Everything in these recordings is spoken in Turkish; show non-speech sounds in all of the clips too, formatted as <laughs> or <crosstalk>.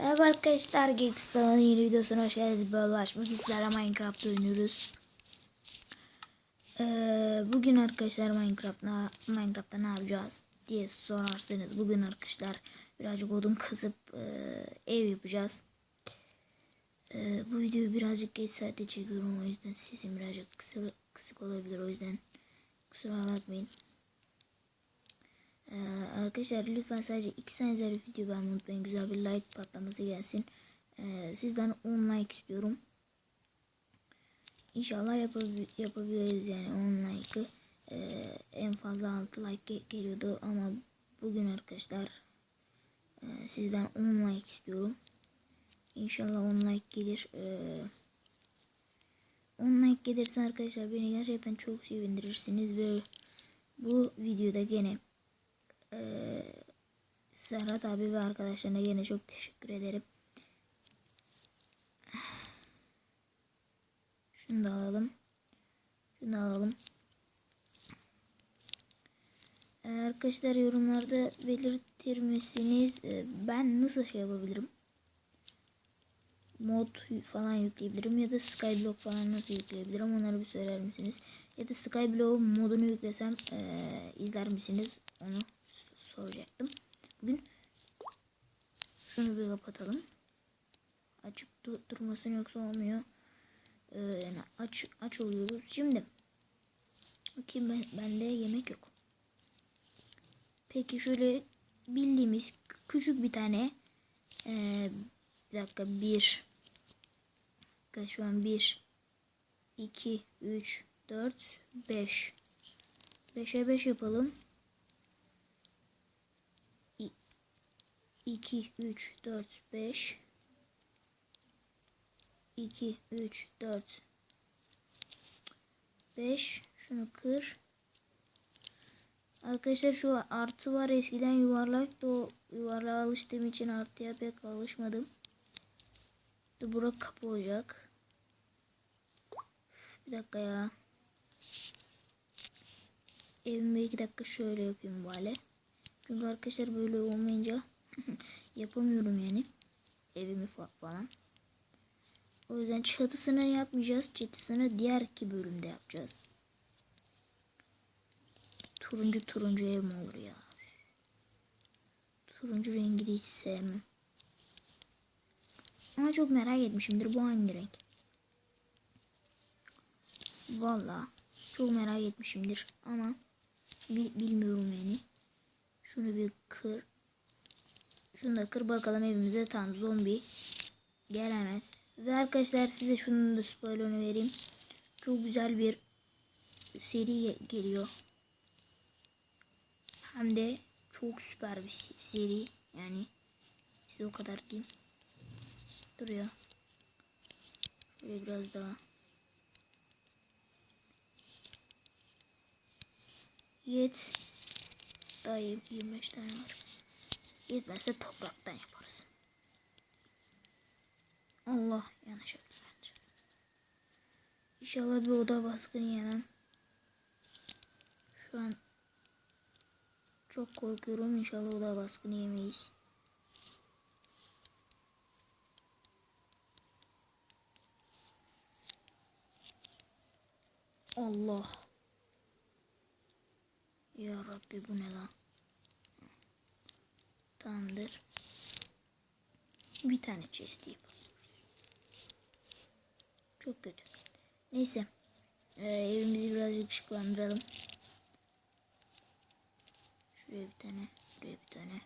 Merhaba arkadaşlar Geekstar'ın yeni videosuna hoş geldiniz. Böyle açmak sizlerle Minecraft oynuyoruz. Ee, bugün arkadaşlar Minecraft na, Minecraft'ta ne yapacağız diye sorarsanız bugün arkadaşlar birazcık odun kazıp e, ev yapacağız. E, bu videoyu birazcık geç saatte çekiyorum o yüzden sesim birazcık kısık, kısık olabilir o yüzden kusura bakmayın. Arkadaşlar lütfen sadece 2 saniye video ben unutmayın. Güzel bir like patlaması gelsin. Ee, sizden 10 like istiyorum. İnşallah yapabil yapabiliriz yani 10 like'ı. Ee, en fazla 6 like ge geliyordu ama bugün arkadaşlar e, sizden 10 like istiyorum. İnşallah 10 like gelir. Ee, 10 like gelirse arkadaşlar beni gerçekten çok sevindirirsiniz ve bu videoda gene ee, Serhat abi ve arkadaşlarına yine çok teşekkür ederim. Şunu da alalım. Şunu da alalım. Ee, arkadaşlar yorumlarda belirtir misiniz? Ee, ben nasıl şey yapabilirim? Mod falan yükleyebilirim ya da Skyblock falan nasıl yükleyebilirim onları bir söyler misiniz? Ya da Skyblock modunu yüklesem ee, izler misiniz? Onu soracaktım. Bugün şunu bir kapatalım. Açık dur durmasın yoksa olmuyor. Ee, yani aç aç oluyoruz. Şimdi bakayım ben bende yemek yok. Peki şöyle bildiğimiz küçük bir tane ee, bir dakika bir dakika, şu an bir iki üç dört beş beşe beş yapalım. 2 3 4 5 2 3 4 5 şunu kır Arkadaşlar şu artı var eskiden yuvarlak da o yuvarlığa alıştığım için artıya pek alışmadım. De bura kapı olacak. Bir dakika ya. Evimi iki dakika şöyle yapayım bari. Çünkü arkadaşlar böyle olmayınca <laughs> yapamıyorum yani. Evimi falan. O yüzden çatısını yapmayacağız. Çatısını diğer iki bölümde yapacağız. Turuncu turuncu ev mi olur ya? Turuncu rengi de hiç sevmem. Ama çok merak etmişimdir bu hangi renk? Valla çok merak etmişimdir ama bilmiyorum yani. Şunu bir kır. Şunu da kır bakalım evimize tam zombi gelemez. Ve arkadaşlar size şunun da spoilerını vereyim. Çok güzel bir seri geliyor. Hem de çok süper bir seri. Yani size o kadar diyeyim. Dur ya. Şöyle biraz daha. Yet. Daha 25 tane var. Yetmezse topraktan yaparız. Allah yanlış yaptım bence. İnşallah bir oda baskını yemem. Şu an çok korkuyorum. İnşallah oda baskını yemeyiz. Allah. Ya Rabbi bu ne lan? Tamamdır. Bir tane chest yapalım. Çok kötü. Neyse. Ee, evimizi birazcık ışıklandıralım. Şuraya bir tane. Buraya bir tane.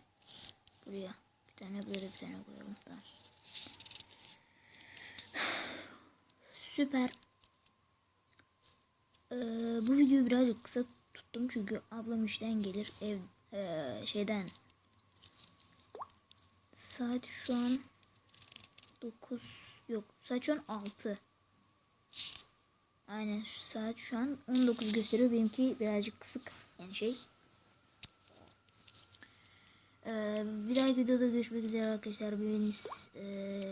Buraya bir tane. Buraya bir tane koyalım. Tamam. Süper. Ee, bu videoyu birazcık kısa tuttum çünkü ablam işten gelir ev e, şeyden saat şu an 9 yok saat şu an 6 aynen şu saat şu an 19 gösteriyor. Benimki birazcık kısık yani şey. Ee, bir dahaki videoda görüşmek üzere arkadaşlar. Biriniz e,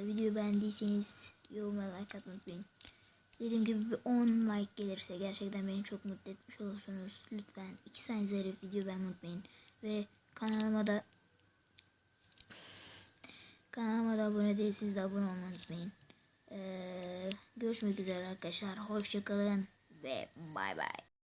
videoyu beğendiyseniz yoruma like atmayı unutmayın. Dediğim gibi bir 10 like gelirse gerçekten beni çok mutlu etmiş olursunuz. Lütfen 2 saniye video beğenmeyi unutmayın. Ve kanalıma da abone değilseniz de abone olmayı unutmayın. Ee, görüşmek üzere arkadaşlar. Hoşçakalın ve bay bay.